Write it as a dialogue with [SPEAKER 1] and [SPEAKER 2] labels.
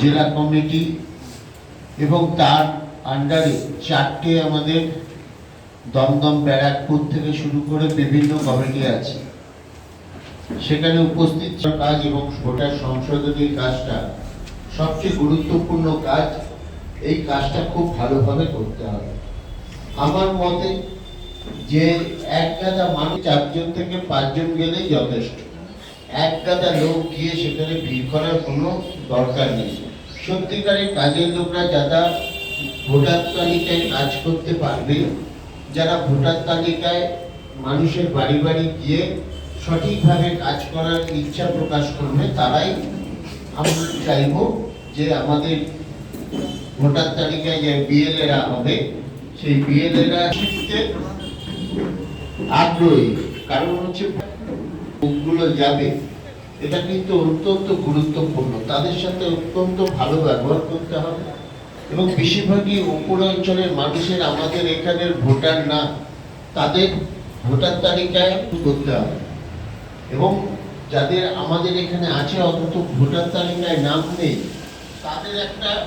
[SPEAKER 1] জেলা কমিটি এবং তার আন্ডারে চারটে আমাদের দমদম ব্যারাকপুর থেকে শুরু করে বিভিন্ন কমিটি আছে। সেখানে উপস্থিত কাজ এবং ভোটার সংশোধনীর কাজটা সবচেয়ে গুরুত্বপূর্ণ কাজ, এই কাজটা খুব ভালোভাবে করতে হবে। আমার মতে যে এক গাদা মানুষ চারজন থেকে পাঁচজন গেলেই যথেষ্ট। এক গাদা লোক গিয়ে সেখানে ভিড় করার কোনো দরকার নেই। সত্যিকারের কাজের লোকরা যারা ভোটার তালিকায় কাজ করতে পারবে, যারা ভোটার তালিকায় মানুষের বাড়ি বাড়ি গিয়ে সঠিকভাবে কাজ করার ইচ্ছা প্রকাশ করবে, তারাই আমরা চাইব যে আমাদের ভোটার তালিকায় যে বিএলএরা হবে, সেই বিএলএরা শিখতে আগ্রহী। কারণ হচ্ছে বুকগুলো যাবে। এটা কিন্তু অত্যন্ত গুরুত্বপূর্ণ। তাদের সাথে অত্যন্ত ভালো ব্যবহার করতে হবে। এবং বেশিরভাগই উপর অঞ্চলের মানুষের আমাদের এখানের ভোটার না, তাদের ভোটার তালিকায় করতে হবে। এবং যাদের আমাদের এখানে আছে অন্তত ভোটার তালিকায় নাম নেই, তাদের একটা